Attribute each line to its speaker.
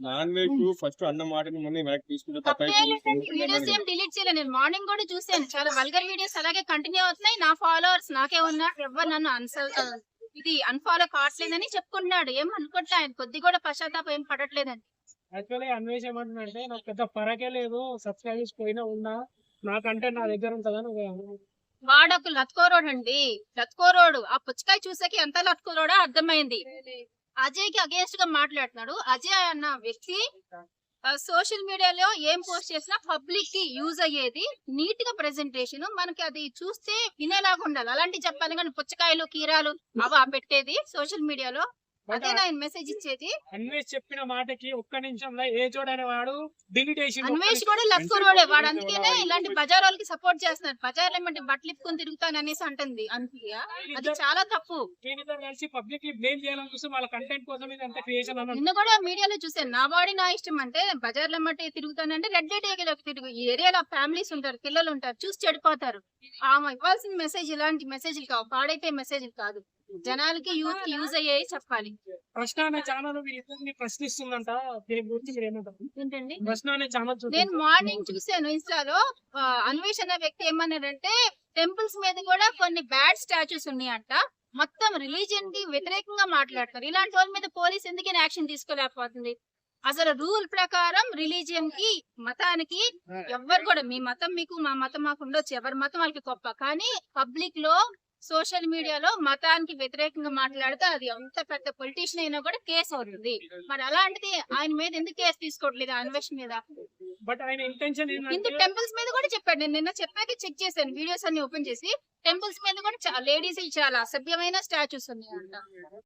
Speaker 1: Non veg first అన్న మాటని ముందు వెనక్కి తీసుకుంటే తప్ప
Speaker 2: వీడియోస్ ఏం డిలీట్ చేయలేదు. నేను మార్నింగ్ కూడా చూసాను చాలా వల్గర్ వీడియోస్ అలాగే కంటిన్యూ అవుతున్నాయి. నా ఫాలోవర్స్ నాకే ఉన్నారు ఎవరు నన్ను అన్సల్ ఇది అన్ఫాలో కావట్లేదని చెప్పుకుంటున్నాడు. ఏం అనుకుంటా ఆయన కొద్ది కూడా పశ్చాత్తాపం ఏం పడట్లేదని.
Speaker 3: యాక్చువల్లీ అన్వేష్ ఏమంటుందంటే నాకు పెద్ద ఫరకే లేదు. సబ్స్క్రైబర్స్ పోయినా ఉన్నా నా కంటెంట్ నా దగ్గర ఉంటుందని ఒక-
Speaker 2: వాడొక లత్కోరోడ్ అండి. లత్కోరోడు. ఆ పుచ్చకాయ చూసాక ఎంత లత్కోరోడో అర్థమైంది. అజయ్కి అగేన్స్ట్గా మాట్లాడుతున్నాడు. అజయ్ అన్న వ్యక్తి సోషల్ మీడియాలో ఏం పోస్ట్ చేసినా పబ్లిక్కి యూజ్ అయ్యేది నీట్గా ప్రెజెంటేషన్ మనకి అది చూస్తే వినేలాగా ఉండాలి. అలాంటి చెప్పాలి కానీ పుచ్చకాయలు కీరాలు అవా పెట్టేది సోషల్ మీడియాలో అదే ఆయన మెసేజ్ ఇచ్చేది.
Speaker 3: అన్వేష్ చెప్పిన మాటకి ఒక్క నిమిషంలో ఏ చోడనే వాడు
Speaker 2: అన్వేష్ కూడా లత్కోరోడే వాడు. అందుకనే ఇలాంటి బజార్ వాళ్ళకి సపోర్ట్ చేస్తున్నారు. బజార్ ఏమంటే బట్టలు ఇప్పుకొని తిరుగుతాను అనేసి అంటుంది అంతగా? అది చాలా తప్పు.
Speaker 3: వీళ్ళిద్దరు కలిసి పబ్లిక్కి బ్లేమ్ చేయాలని చూస్తే వాళ్ళ కంటెంట్ కోసం ఇది అంత క్రియేషన్ అన్నది
Speaker 2: నిన్న కూడా మీడియాలో చూసాను నా బాడీ నా ఇష్టం అంటే బజార్లో మట్టి తిరుగుతానంటే రెడ్ లైట్ ఏరియాలోకి తిరుగు ఈ ఏరియాలో ఫ్యామిలీస్ ఉంటారు పిల్లలు ఉంటారు చూసి చెడిపోతారు. ఆమె ఇవ్వాల్సిన మెసేజ్ ఇలాంటి మెసేజ్లు కావు. పాడైతే మెసేజ్లు కాదు. జనాలకి యూత్కి యూజ్ అయ్యేవి చెప్పాలి.
Speaker 3: ప్రశ్న అనే ఛానల్ వీరిద్దరిని ప్రశ్నిస్తుందంట. దీని గురించి మీరు ఏమంటారు?
Speaker 2: ఏంటండి?
Speaker 3: ప్రశ్న అనే ఛానల్
Speaker 2: నేను మార్నింగ్ చూసాను ఇన్స్టాలో. అన్వేష్ అనే వ్యక్తి ఏమన్నాడంటే టెంపుల్స్ మీద కూడా కొన్ని బ్యాడ్ స్టాచ్యూస్ ఉన్నాయంట. మొత్తం రిలీజియన్కి వ్యతిరేకంగా మాట్లాడతారు. ఇలాంటి వాళ్ళ మీద పోలీస్ ఎందుకని యాక్షన్ తీసుకోలేకపోతుంది? అసలు రూల్ ప్రకారం రిలీజియన్కి మతానికి ఎవ్వరు కూడా మీ మతం మీకు మా మతం మాకు ఉండొచ్చు. ఎవరి మతం వాళ్ళకి గొప్ప. కానీ పబ్లిక్లో సోషల్ మీడియాలో మతానికి వ్యతిరేకంగా మాట్లాడితే అది ఎంత పెద్ద పొలిటీషియన్ అయినా కూడా కేసు అవుతుంది. మరి అలాంటిది ఆయన మీద ఎందుకు కేసు తీసుకోవట్లేదు అన్వేష్ మీద?
Speaker 3: బట్ ఆయన ఇంటెన్షన్
Speaker 2: హిందూ
Speaker 3: ఏంటంటే
Speaker 2: టెంపుల్స్ మీద కూడా చెప్పాడు. నేను నిన్న చెప్పాక చెక్ చేశాను. వీడియోస్ అన్ని ఓపెన్ చేసి టెంపుల్స్ మీద కూడా లేడీస్ చాలా అసభ్యమైన స్టాచ్యూస్ ఉన్నాయంట.